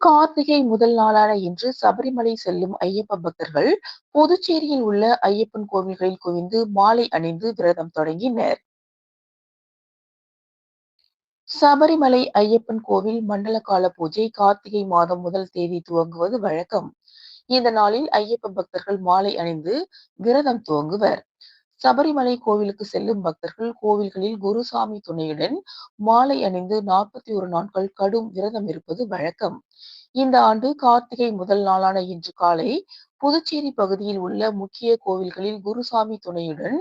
கார்த்திகை முதல் நாளான இன்று சபரிமலை செல்லும் ஐயப்ப பக்தர்கள் புதுச்சேரியில் உள்ள ஐயப்பன் கோவில்களில் குவிந்து மாலை அணிந்து விரதம் தொடங்கினர். சபரிமலை ஐயப்பன் கோவில் மண்டல கால பூஜை கார்த்திகை மாதம் முதல் தேதி துவங்குவது வழக்கம். இந்த நாளில் ஐயப்ப பக்தர்கள் மாலை அணிந்து விரதம் துவங்குவர். சபரிமலை கோவிலுக்கு செல்லும் பக்தர்கள் கோவில்களில் குருசாமி துணையுடன் மாலை அணிந்து நாற்பத்தி ஒரு நாட்கள் கடும் விரதம் இருப்பது வழக்கம். இந்த ஆண்டு கார்த்திகை முதல் நாளான இன்று காலை புதுச்சேரி பகுதியில் உள்ள முக்கிய கோவில்களில் குருசாமி துணையுடன்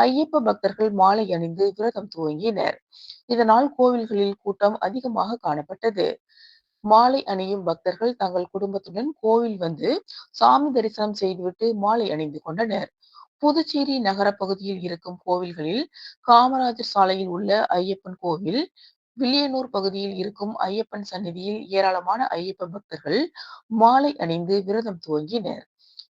ஐயப்ப பக்தர்கள் மாலை அணிந்து விரதம் துவங்கினர். இதனால் கோவில்களில் கூட்டம் அதிகமாக காணப்பட்டது. மாலை அணியும் பக்தர்கள் தங்கள் குடும்பத்துடன் கோவில் வந்து சாமி தரிசனம் செய்துவிட்டு மாலை அணிந்து கொண்டனர். புதுச்சேரி நகர பகுதியில் இருக்கும் கோவில்களில் காமராஜர் சாலையில் உள்ள ஐயப்பன் கோவில் வில்லியனூர் பகுதியில் இருக்கும் ஐயப்பன் சந்நிதியில் ஏராளமான ஐயப்ப பக்தர்கள் மாலை அணிந்து விரதம் துவங்கினர்.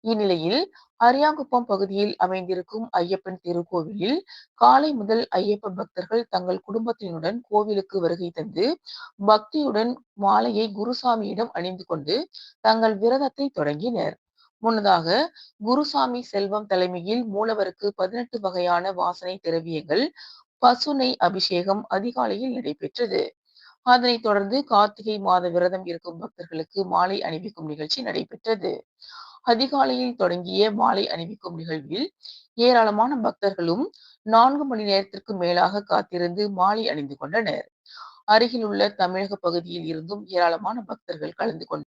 இந்நிலையில் அரியாங்குப்பம் பகுதியில் அமைந்திருக்கும் ஐயப்பன் திருக்கோவிலில் காலை முதல் ஐயப்ப பக்தர்கள் தங்கள் குடும்பத்தினுடன் கோவிலுக்கு வருகை தந்து பக்தியுடன் மாலையை குருசாமியிடம் அணிந்து கொண்டு தங்கள் விரதத்தை தொடங்கினர். முன்னதாக குருசாமி செல்வம் தலைமையில் மூலவருக்கு பதினெட்டு வகையான வாசனை திரவியங்கள் பசுனை அபிஷேகம் அதிகாலையில் நடைபெற்றது. அதனைத் தொடர்ந்து கார்த்திகை மாத விரதம் இருக்கும் பக்தர்களுக்கு மாலை அணிவிக்கும் நிகழ்ச்சி நடைபெற்றது. அதிகாலையில் தொடங்கிய மாலை அணிவிக்கும் நிகழ்வில் ஏராளமான பக்தர்களும் நான்கு மணி நேரத்திற்கு மேலாக காத்திருந்து மாலை அணிந்து கொண்டனர். அருகில் உள்ள தமிழக பகுதியில் இருந்தும் ஏராளமான பக்தர்கள் கலந்து கொண்டனர்.